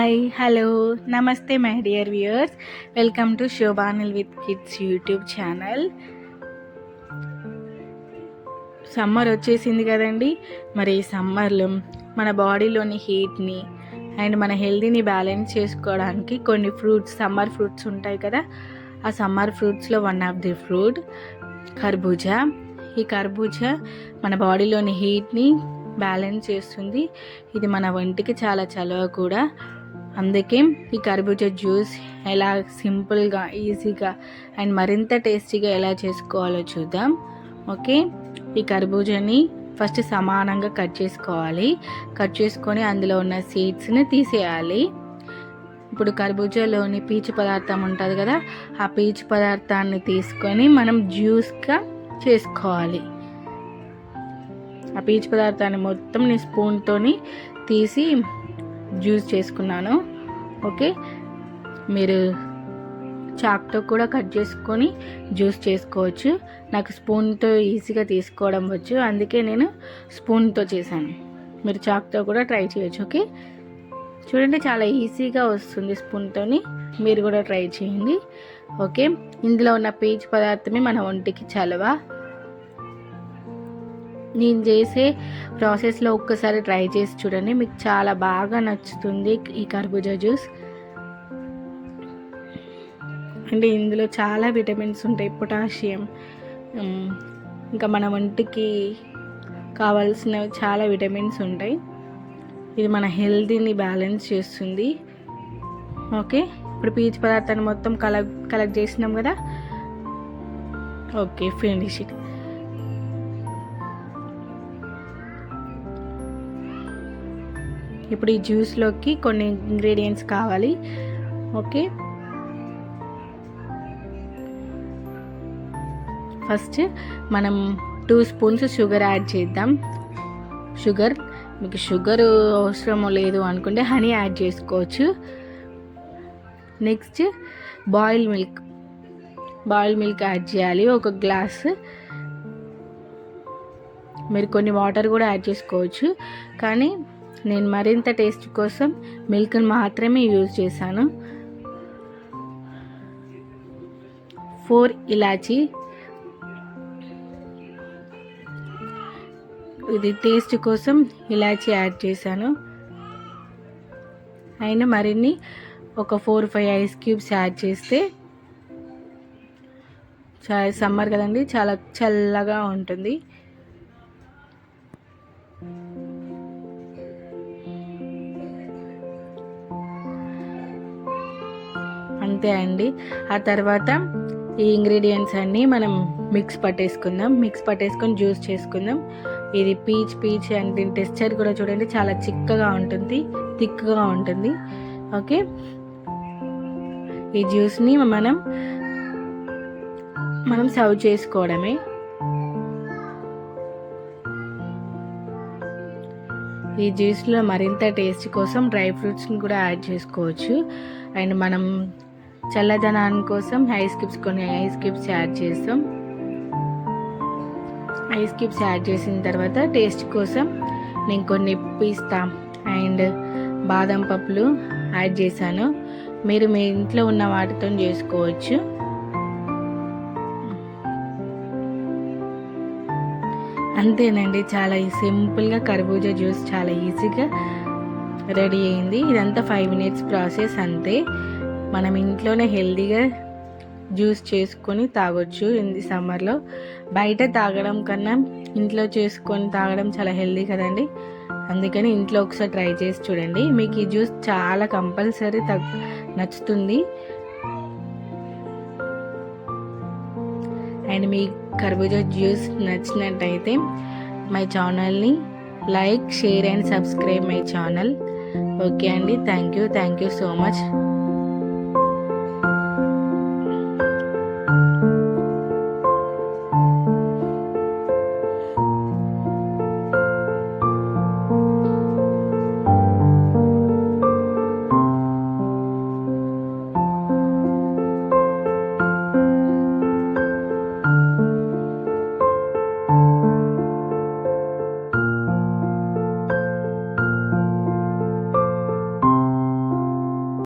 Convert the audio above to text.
Hi hello namaste my dear viewers welcome to Shobhanil with kids YouTube channel summer వచ్చేసింది కదండి. మరి ఈ సమ్మర్లో మన బాడీలోని హీట్ని అండ్ మన హెల్తీని బ్యాలెన్స్ చేసుకోవడానికి కొన్ని ఫ్రూట్స్ సమ్మర్ ఫ్రూట్స్ ఉంటాయి కదా. ఆ సమ్మర్ ఫ్రూట్స్లో వన్ ఆఫ్ ది ఫ్రూట్ కర్బూజా. ఈ కర్బూజా మన బాడీలోని హీట్ని బ్యాలెన్స్ చేస్తుంది. ఇది మన ఒంటికి చాలా చలవ కూడా. అందుకే ఈ కర్బూజా జ్యూస్ ఎలా సింపుల్గా ఈజీగా అండ్ మరింత టేస్టీగా ఎలా చేసుకోవాలో చూద్దాం. ఓకే? ఈ కర్బూజాని ఫస్ట్ సమానంగా కట్ చేసుకోవాలి. కట్ చేసుకొని అందులో ఉన్న సీడ్స్ని తీసేయాలి. ఇప్పుడు కర్బూజాలోని పీచు పదార్థం ఉంటుంది కదా ఆ పీచు పదార్థాన్ని తీసుకొని మనం జ్యూస్గా చేసుకోవాలి. ఆ పీచు పదార్థాన్ని మొత్తం నేను స్పూన్తోని తీసి జ్యూస్ చేసుకున్నాను. ఓకే. మీరు చాక్తో కూడా కట్ చేసుకొని జ్యూస్ చేసుకోవచ్చు. నాకు స్పూన్తో ఈజీగా తీసుకోవడం వచ్చు. అందుకే నేను స్పూన్తో చేశాను. మీరు చాక్తో కూడా ట్రై చేయొచ్చు. ఓకే. చూడండి చాలా ఈజీగా వస్తుంది స్పూన్తోని. మీరు కూడా ట్రై చేయండి. ఓకే. ఇందులో ఉన్న పీచు పదార్థమే మన ఒంటికి చలవ. నేను చేసే ప్రాసెస్లో ఒక్కసారి ట్రై చేసి చూడండి. మీకు చాలా బాగా నచ్చుతుంది ఈ కర్బూజా జ్యూస్. అంటే ఇందులో చాలా విటమిన్స్ ఉంటాయి. పొటాషియం ఇంకా మన ఒంటికి కావాల్సిన చాలా విటమిన్స్ ఉంటాయి. ఇది మన హెల్తీని బ్యాలెన్స్ చేస్తుంది. ఓకే? ఇప్పుడు పీచు పదార్థాన్ని మొత్తం కలెక్ట్ కలెక్ట్ చేసినాం కదా? ఓకే ఫినిష్ ఇప్పుడు ఈ జ్యూస్లోకి కొన్ని ఇంగ్రీడియంట్స్ కావాలి. ఓకే. ఫస్ట్ మనం టూ స్పూన్స్ షుగర్ యాడ్ చేద్దాం. షుగర్ మీకు షుగర్ అవసరం లేదు అనుకుంటే హనీ యాడ్ చేసుకోవచ్చు. Next boil milk boil milk add చేయాలి. ఒక గ్లాస్. మీరు కొన్ని వాటర్ కూడా యాడ్ చేసుకోవచ్చు. కానీ నేను మరింత టేస్ట్ కోసం మిల్క్ని మాత్రమే యూజ్ చేశాను. ఫోర్ ఇలాచీ. ఇది టేస్ట్ కోసం ఇలాచీ యాడ్ చేశాను. అయినా మరిన్ని ఒక four five ice cubes add చేస్తే చాలా సమ్మర్ కదండి చాలా చల్లగా ఉంటుంది. అంతే అండి. ఆ తర్వాత ఈ ఇంగ్రీడియంట్స్ అన్నీ మనం మిక్స్ పట్టేసుకుందాం. మిక్స్ పట్టేసుకొని జ్యూస్ చేసుకుందాం. ఇది పీచ్ పీచ్ అండ్ దీని టెక్స్చర్ కూడా చూడండి. చాలా చిక్కగా ఉంటుంది. థిక్గా ఉంటుంది. ఓకే? ఈ జ్యూస్ని మనం మనం సర్వ్ చేసుకోవడమే. ఈ జ్యూస్లో మరింత టేస్ట్ కోసం డ్రై ఫ్రూట్స్ని కూడా యాడ్ చేసుకోవచ్చు. అండ్ మనం చల్లదనాన్ని కోసం ఐస్ క్యూబ్స్ కొన్ని ఐస్ క్యూబ్స్ యాడ్ చేస్తాం. ఐస్ క్యూబ్స్ యాడ్ చేసిన తర్వాత టేస్ట్ కోసం నేను కొన్ని పిస్తా అండ్ బాదం పప్పులు యాడ్ చేశాను. మీరు మీ ఇంట్లో ఉన్న వాటితో చేసుకోవచ్చు. అంతేనండి చాలా సింపుల్గా కర్బూజా జ్యూస్ చాలా ఈజీగా రెడీ అయింది. ఇదంతా ఫైవ్ మినిట్స్ ప్రాసెస్ అంతే. మనం ఇంట్లోనే హెల్తీగా జ్యూస్ చేసుకొని తాగొచ్చు ఇది సమ్మర్లో బయట తాగడం కన్నా ఇంట్లో చేసుకొని తాగడం చాలా హెల్దీ కదండి. అందుకని ఇంట్లో ఒకసారి ట్రై చేసి చూడండి. మీకు ఈ జ్యూస్ చాలా కంపల్సరీ తగ్ నచ్చుతుంది. అండ్ మీ కర్బూజా జ్యూస్ నచ్చినట్టయితే మై ఛానల్ని like share and subscribe my channel. Okay అండి. Thank you thank you so much.